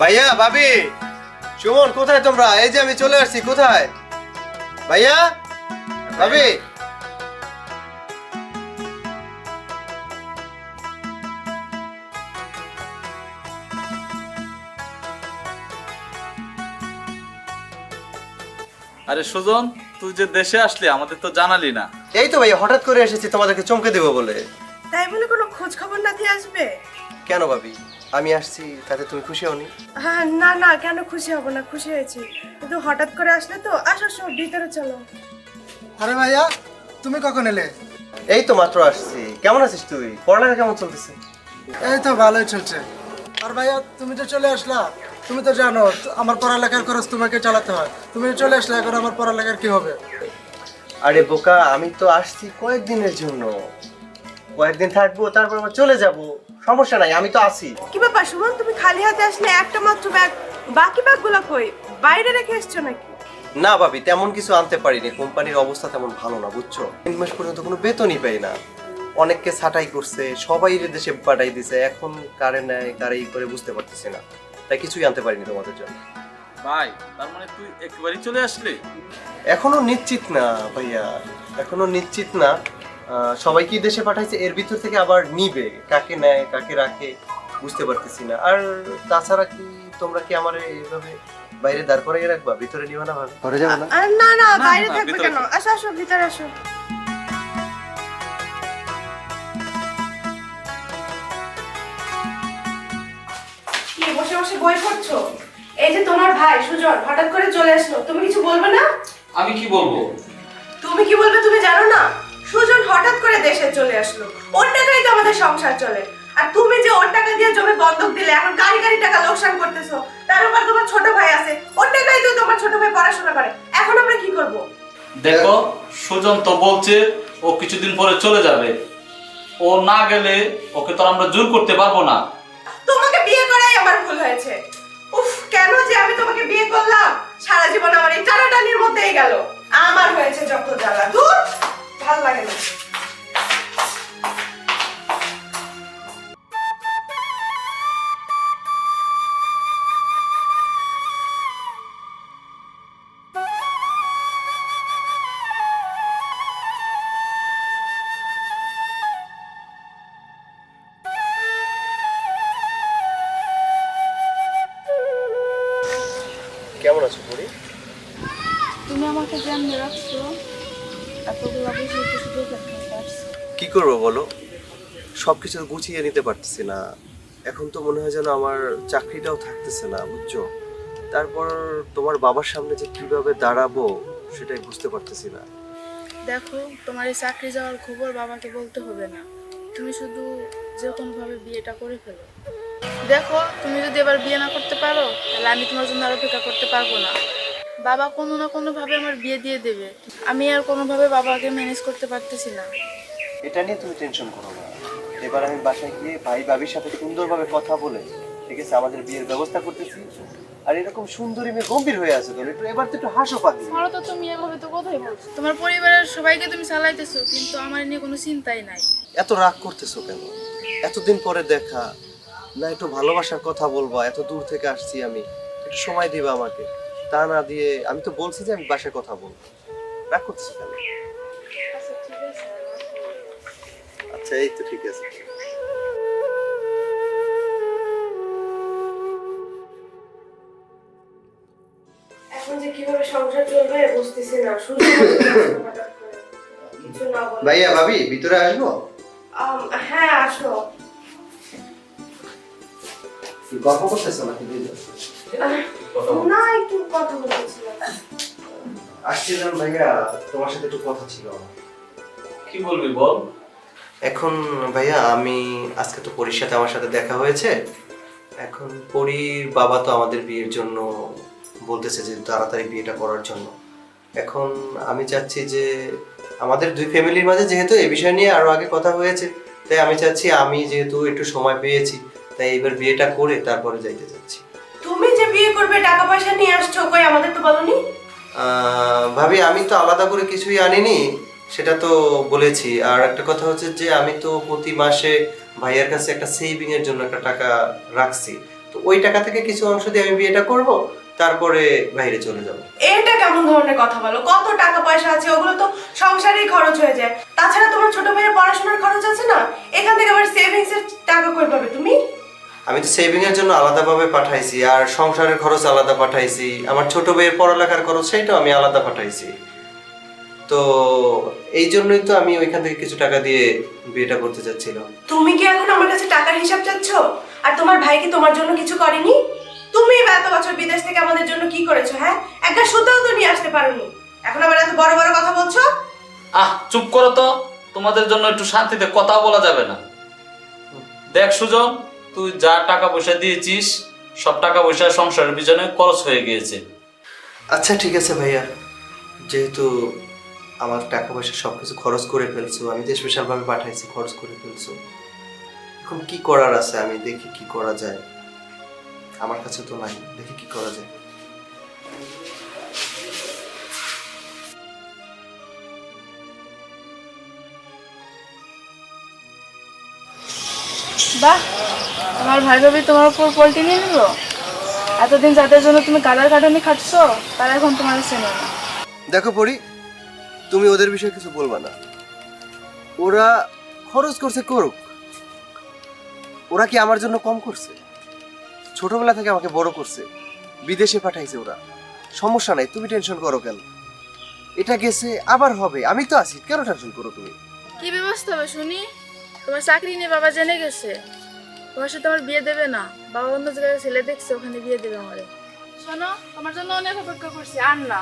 ভাইয়া ভাবি সুমন কোথায় তোমরা? এই যে আমি চলে আসছি কোথায়? ভাইয়া ভাবি। আরে সুজন তুই যে দেশে আসলি আমাদের তো জানালি না। এই তো ভাইয়া হঠাৎ করে এসেছি তোমাদেরকে চমকে দেবো বলে। তাই বলে কোনো খোঁজ খবর না দিয়ে আসবে? কেন ভাবি? আমি আসছি তাতে তুমি খুশি হওনি? হ্যাঁ না না কেন খুশি হব না? খুশি হয়েছি। কিন্তু হঠাৎ করে আসলে তো আসো আসো ভিতরে চলো। আরে ভাইয়া তুমি কখন এলে? এই তো মাত্র আসছি। কেমন আছিস তুই? পড়ালেখা কেমন চলতেছে? এই তো ভালোই চলছে। আর ভাইয়া তুমি তো চলে আসলা। তুমি তো জানো আমার পড়ালেখার খরচ তোমাকে চালাতে হয়। তুমি চলে আসলে এখন আমার পড়ালেখার কি হবে? আরে বোকা আমি তো আসছি কয়েকদিনের জন্য। কয়েকদিন থাকব তারপর আবার চলে যাব। সমস্যা নাই আমি তো আছি। কি ব্যাপার সুমন তুমি খালি হাতে আসলে একটা মাত্র ব্যাগ বাকি ব্যাগগুলো কই? বাইরে রেখে এসছো নাকি? না ভাবি তেমন কিছু আনতে পারিনি। কোম্পানির অবস্থা তেমন ভালো না বুঝছ? তিন মাস পর্যন্ত কোনো বেতনই পাই না। অনেককে ছাঁটাই করছে সবাই দেশে পাঠাই দিছে। এখন কারে নেয় কারে ই করে বুঝতে পারতেছি না। তাই কিছুই আনতে পারিনি তোমাদের জন্য। ভাই তার মানে তুই একেবারেই চলে আসলি? এখনও নিশ্চিত না ভাইয়া। এখনও নিশ্চিত না। আহ, সবাই কি দেশে পাঠাইছে? এর ভিতর থেকে আবার নিবে। কাকে নেয় কাকে রাখে বুঝতে পারতেছি না। আর তাছাড়া কি তোমরা কি আমার এইভাবে বাইরে দাঁড় করাই রাখবা? ভিতরে নিও না ভাবে। ঘরে যাব না। না না না, বাইরে থাকবে কেন? আসো আসো ভিতরে আসো। বসে বসে বই পড়ছো? এই যে তোমার ভাই সুজন হঠাৎ করে চলে আসলো। তুমি কিছু বলবে না? আমি কি বলব? তুমি কি বলবে তুমি জানো না? সুজন হঠাৎ করে দেশে চলে আসলো। ওর টাকাই তো আমাদের সংসার চলে। আর তুমি যে ওর টাকা দিয়ে জমি বন্ধক দিলে এখন গাড়ি গাড়ি টাকা লোকসান করতেছো। তার উপর তোমার ছোট ভাই আছে। ওর টাকাই তো তোমার ছোট ভাই পড়াশোনা করে। এখন আমরা কি করব? দেখো সুজন তো বলছে ও কিছুদিন পরে চলে যাবে। ও না গেলে ওকে তো আমরা জোর করতে পারব না। তোমাকে বিয়ে করাই আমার ভুল হয়েছে। উফ কেন যে আমি তোমাকে বিয়ে করলাম? সারা জীবন আমার এই টানাটানির মধ্যেই গেল। আমার হয়েছে যত জ্বালা। দূর ভালো লাগে না। কেমন আছো পরি তুমি আমাকে জানিয়ে রাখছো কি করব বলো? সব কিছু গুছিয়ে নিতে পারতেছি না। এখন তো মনে হয় যেন আমার চাকরিটাও থাকতেছে না বুঝছ? তারপর তোমার বাবার সামনে যে কীভাবে দাঁড়াবো সেটাই বুঝতে পারতেছি না। দেখো তোমার এই চাকরি যাওয়ার খবর বাবাকে বলতে হবে না। তুমি শুধু যে কোনোভাবে বিয়েটা করে ফেলো। দেখো তুমি যদি এবার বিয়ে না করতে পারো তাহলে আমি তোমার জন্য আর অপেক্ষা করতে পারব না। বাবা কোনো না কোনোভাবে আমার বিয়ে দিয়ে দেবে। আমি আর কোনোভাবে বাবাকে ম্যানেজ করতে পারতেছি না। এটা নিয়ে তুমি টেনশন করো না। এবার আমি বাসায় গিয়ে ভাই ভাবির সাথে সুন্দরভাবে কথা বলে ঠিক আছে আমাদের বিয়ের ব্যবস্থা করতেছি। আর এরকম সুন্দরী মেয়ে গম্ভীর হয়ে আছে তো একটু এবার তো একটু হাসো পাখি আমারও তো তুমি এভাবে তো কথাই বলছো। তোমার পরিবারের সবাইকে তুমি চালাইতেছো কিন্তু আমার নিয়ে কোনো চিন্তাই নাই। এত রাগ করতেছো কেন? এতদিন পরে দেখা না একটু ভালোবাসার কথা বলবা এত দূর থেকে আসছি আমি। একটু সময় দিবা আমাকে। তা না দিয়ে আমি তো বলছি যে আমি বাসায় কথা বলব। রাগ করতেছো কেন? আচ্ছা এই তো ঠিক আছে। এখন যে কীভাবে সংসার চলবে বুঝতেছি না শুধু কিছু না বলে। ভাইয়া ভাবি ভিতরে আসব? হ্যাঁ আসো। গল্প করতেছো নাকি না একটু কথা বলতেছিলাম আসছিলাম ভাইয়া তোমার সাথে একটু কথা ছিল। কি বলবি বল? এখন ভাইয়া আমি আজকে তো পরীর সাথে আমার সাথে দেখা হয়েছে। এখন পরীর বাবা তো আমাদের বিয়ের জন্য বলতেছে যে তাড়াতাড়ি বিয়েটা করার জন্য। এখন আমি চাচ্ছি যে আমাদের দুই ফ্যামিলির মাঝে যেহেতু এ বিষয় নিয়ে আরও আগে কথা হয়েছে তাই আমি চাচ্ছি আমি যেহেতু একটু সময় পেয়েছি তাই এবার বিয়েটা করে তারপরে যাইতে যে বিয়ে করবে টাকা পয়সা নিয়ে আসছো কই আমাদের তো বলনি? ভাবি আমি তো আলাদা করে কিছুই আনিনি সেটা তো বলেছি। আর একটা কথা হচ্ছে যে আমি তো প্রতি মাসে ভাইয়ের কাছে একটা সেভিং এর জন্য একটা টাকা রাখছি। তো ওই টাকা থেকে কিছু অংশ দিয়ে আমি বিয়েটা করব তারপরে বাইরে চলে যাব। এটা কেমন ধরনের কথা বলো? কত টাকা পয়সা আছে ওগুলো তো সংসারেই খরচ হয়ে যায়। তাছাড়া তোমার ছোট ভাইয়ের পড়াশোনার খরচ আছে না? এখান থেকে আবার সেভিংস এর টাকা কই পাবে তুমি? আমি তো সেভিং এর জন্য আলাদাভাবে পাঠাইছি আর সংসারের খরচ আলাদা পাঠাইছি আমার ছোট ভাইয়ের পড়ালেখার খরচ সেটাও আমি আলাদা পাঠাইছি। তো এই জন্যই তো আমি ওইখান থেকে কিছু টাকা দিয়ে বিয়েটা করতে চাচ্ছিলাম। তুমি কি এখন আমার কাছে টাকার হিসাব চাচ্ছ? আর তোমার ভাই কি তোমার জন্য কিছু করেনি? তুমি বা এত বছর বিদেশ থেকে আমাদের জন্য কি করেছ হ্যাঁ? একটা সুতাও তো নিয়ে আসতে পারোনি। এখন আবার এত বড় বড় কথা বলছো? আহ চুপ করো তো। তোমাদের জন্য একটু শান্তিতে কথা বলা যাবে না। দেখ সুজন তুই যা টাকা পয়সা দিয়েছিস সব টাকা পয়সা সংসারের পিছনে খরচ হয়ে গিয়েছে। আচ্ছা ঠিক আছে ভাইয়া। যেহেতু আমার টাকা পয়সা সব কিছু খরচ করে ফেলছো আমি তো স্পেশালভাবে পাঠাইছি খরচ করে ফেলছো এখন কি করার আছে? আমি দেখি কি করা যায়। আমার কাছে তো নাই দেখি কি করা যায়। বাহ! আমার ভাই ভাবি তোমার উপর পোল্ট্রি নিয়ে নিল? এতদিন যাদের জন্য তুমি গাদার কাটানি খাটছো তারা এখন তোমার চেনে না দেখো পরি তুমি ওদের বিষয়ে কিছু বলবা না। ওরা খরচ করছে করুক। ওরা কি আমার জন্য কম করছে? ছোটবেলা থেকে আমাকে বড় করছে। বিদেশে পাঠাইছে ওরা। সমস্যা নাই তুমি টেনশন করো কেন? এটা গেছে আবার হবে। আমি তো আছি কেন টেনশন করো তুমি? কি ব্যবস্থা হবে শুনি? তোমার চাকরি নিয়ে বাবা জেনে গেছে। তোমার সাথে আমার বিয়ে দেবে না। বাবা অন্য জায়গায় ছেলে দেখছে, ওখানে বিয়ে দেবে আমারে। শোনো, তোমার জন্য অনেক অপেক্ষা করছি, আর না।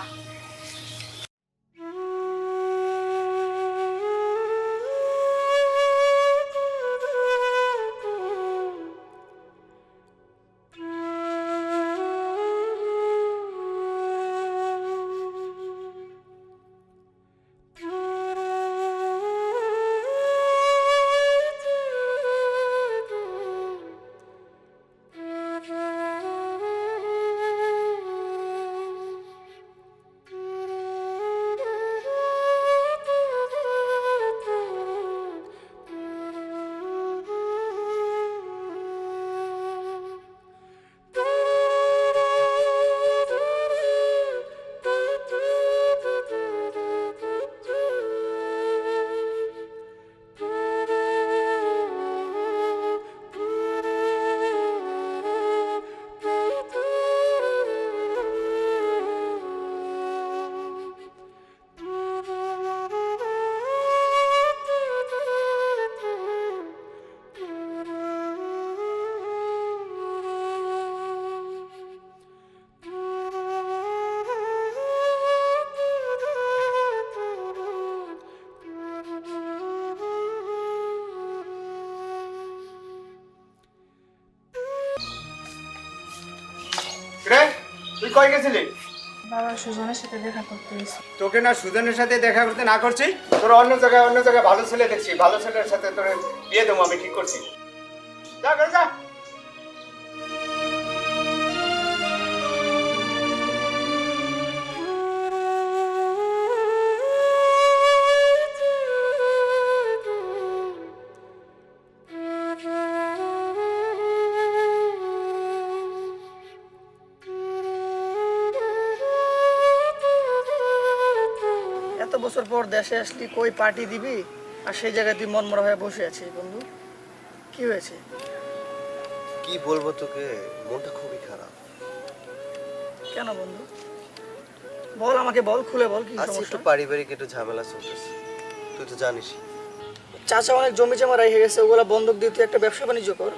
তুই কই গেছিলি? বাবা সুজনের সাথে দেখা করতে গেছি। তোকে না সুজনের সাথে দেখা করতে না করছি তোর অন্য জায়গায় অন্য জায়গায় ভালো ছেলে দেখছি ভালো ছেলের সাথে তোর বিয়ে দেবো আমি ঠিক করছি। যা করে বছর পর দেশে আসলি কই পার্টি দিবি? আর সেই জায়গায় তুই মনমরা হয়ে বসে আছিস বন্ধু। কি হয়েছে? কি বলব তোকে? মনটা খুবই খারাপ। কেন বন্ধু? বল আমাকে বল খুলে বল কি আজকে একটু পারিবারিক একটু ঝামেলা চলতেছে। তুই তো জানিস চাচা অনেক জমি জমা রেখে গেছে ওগুলো বন্ধক দিয়ে তুই একটা ব্যবসা বাণিজ্য কর।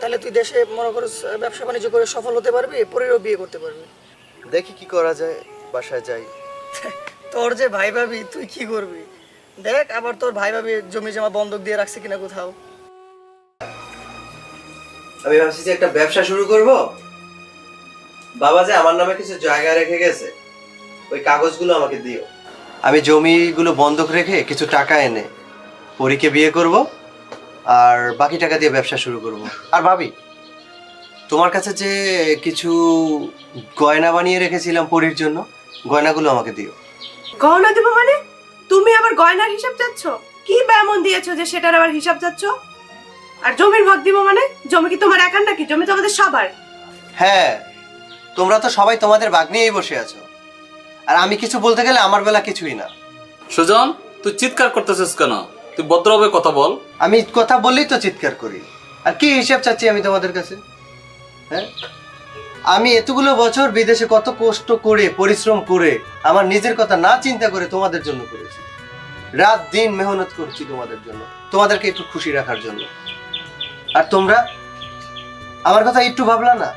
তাহলে তুই দেশে মনে করো ব্যবসা বাণিজ্য করে সফল হতে পারবি পরেও বিয়ে করতে পারবি। দেখি কি করা যায় বাসায় যাই। তোর যে ভাই ভাবি, তুই কি করবি? দেখ, আবার তোর ভাই ভাবি জমি জমা বন্ধক দিয়ে রাখছে কিনা কোথাও। আমি ভাবছি যে একটা ব্যবসা শুরু করব। বাবা যে আমার নামে কিছু জায়গা রেখে গেছে, ওই কাগজগুলো আমাকে দিও। আমি জমিগুলো বন্ধক রেখে কিছু টাকা এনে পরীকে বিয়ে করব আর বাকি টাকা দিয়ে ব্যবসা শুরু করব। আর ভাবি, তোমার কাছে যে কিছু গয়না বানিয়ে রেখেছিলাম পরীর জন্য, গয়নাগুলো আমাকে দিও। গহনা দেবো মানে? তুমি আবার গয়নার হিসাব চাচ্ছ? কি বা এমন দিয়েছ যে সেটার আবার হিসাব চাচ্ছ? আর জমির ভাগ দিব মানে? জমি কি তোমার একার নাকি? জমি তো আমাদের সবার। হ্যাঁ তোমরা তো সবাই তোমাদের বাগ নিয়েই বসে আছো। আর আমি কিছু বলতে গেলে আমার বেলা কিছুই না। সুজন তুই চিৎকার করতেছিস কেন? তুই ভদ্রভাবে কথা বল। আমি কথা বললেই তো চিৎকার করি। আর কি হিসাব চাচ্ছি আমি তোমাদের কাছে? হ্যাঁ? আমি এতগুলো বছর বিদেশে কত কষ্ট করে, পরিশ্রম করে, আমার নিজের কথা না চিন্তা করে তোমাদের জন্য করেছি। রাত দিন মেহনত করছি তোমাদের জন্য, তোমাদেরকে একটু খুশি রাখার জন্য। আর তোমরা? আমার কথা একটু ভাবলা না?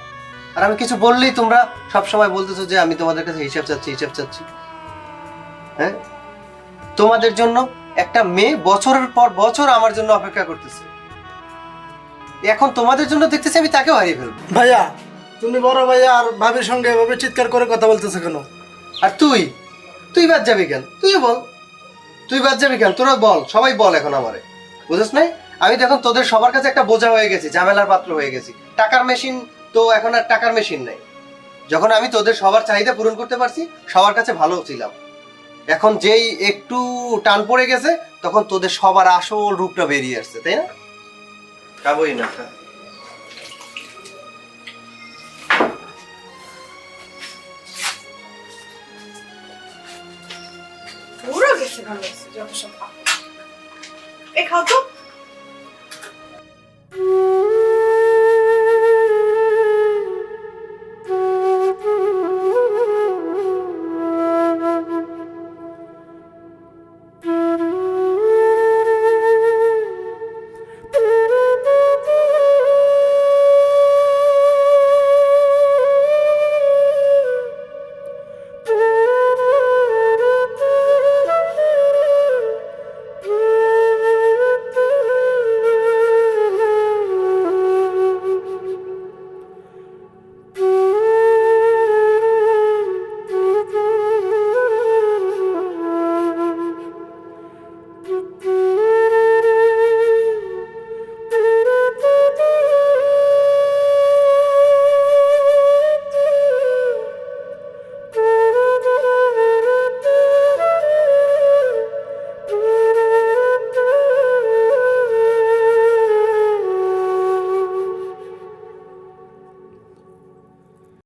আর আমি কিছু বললেই তোমরা সব সময় বলতেছো যে আমি তোমাদের কাছে হিসাব চাচ্ছি হিসাব চাচ্ছি। হ্যাঁ? তোমাদের জন্য একটা মেয়ে বছরের পর বছর আমার জন্য অপেক্ষা করতেছে। এখন তোমাদের জন্য দেখতেছি আমি তাকেও হারিয়ে ফেলব। ভাইয়া তুমি বড় ভাইয়া আর ভাবির সঙ্গে এভাবে চিৎকার করে কথা বলতেছো কেন? আর তুই? তুই বাদ যাবি কেন? তুই বল। তুই বাদ যাবি কেন? তোরা বল, সবাই বল এখন আমারে। বুঝিস নাই? আমি তো এখন তোদের সবার কাছে একটা বোঝা হয়ে গেছি, ঝামেলার পাত্র হয়ে গেছি। টাকার মেশিন তো এখন আর টাকার মেশিন নেই। যখন আমি তোদের সবার চাহিদা পূরণ করতে পারছি, সবার কাছে ভালো ছিলাম। এখন যেই একটু টান পড়ে গেছে, তখন তোদের সবার আসল রূপটা বেরিয়ে আসছে, তাই না? খাবোই না। পুরো গেছে ভালো যত সব এ খাও তো